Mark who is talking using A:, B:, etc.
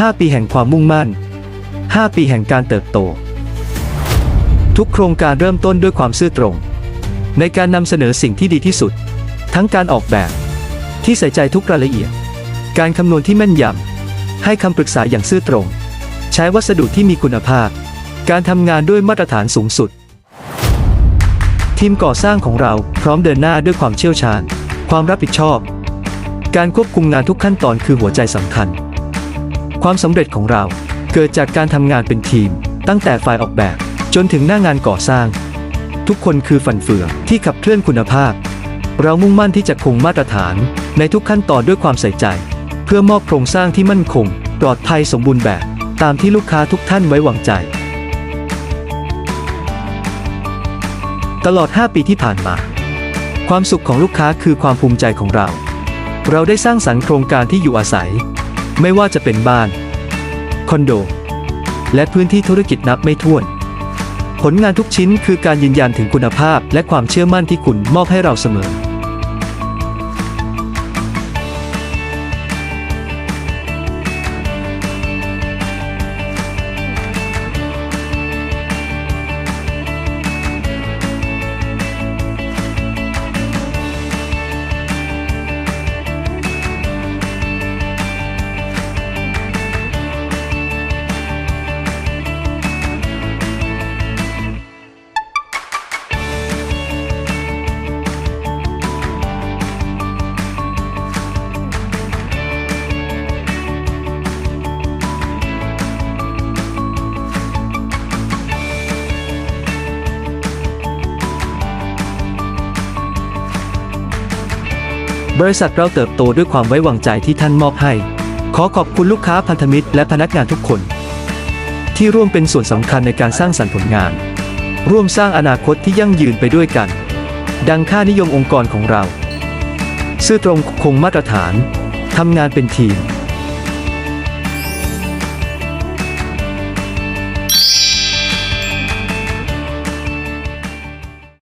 A: 5 ปีแห่งความมุ่งมั่น 5 ปีแห่งการเติบโต ทุกโครงการเริ่มต้นด้วยความซื่อตรง ในการนำเสนอสิ่งที่ดีที่สุด ทั้งการออกแบบ ที่ใส่ใจทุกรายละเอียด การคำนวณที่แม่นยำให้คำปรึกษาอย่างซื่อตรง ใช้วัสดุที่มีคุณภาพ การทำงานด้วยมาตรฐานสูงสุด ทีมก่อสร้างของเราพร้อมเดินหน้าด้วยความเชี่ยวชาญ ความรับผิดชอบ การควบคุมงานทุกขั้นตอนคือหัวใจสำคัญ ความสำเร็จของเราเกิดจากการทำงานเป็นทีม ตั้งแต่ฝ่ายออกแบบจนถึงหน้างานก่อสร้าง ทุกคนคือฝันเฟืองที่ขับเคลื่อนคุณภาพ เรามุ่งมั่นที่จะคงมาตรฐานในทุกขั้นตอนด้วยความใส่ใจ เพื่อมอบโครงสร้างที่มั่นคง ปลอดภัยสมบูรณ์แบบ ตามที่ลูกค้าทุกท่านไว้วางใจ ตลอด 5 ปีที่ผ่านมา ความสุขของลูกค้าคือความภูมิใจของเรา เราได้สร้างสรรค์โครงการที่อยู่อาศัย ไม่ว่าจะเป็นบ้าน คอนโด และพื้นที่ธุรกิจนับไม่ถ้วน ผลงานทุกชิ้นคือการยืนยันถึงคุณภาพและความเชื่อมั่นที่คุณมอบให้เราเสมอ บริษัทเราเติบโตด้วยความไว้วางใจที่ท่านมอบให้ ขอขอบคุณลูกค้าพันธมิตรและพนักงานทุกคน ที่ร่วมเป็นส่วนสำคัญในการสร้างสรรค์ผลงาน ร่วมสร้างอนาคตที่ยั่งยืนไปด้วยกัน ดังค่านิยมองค์กรของเรา ซื่อตรงคงมาตรฐานทำงานเป็นทีม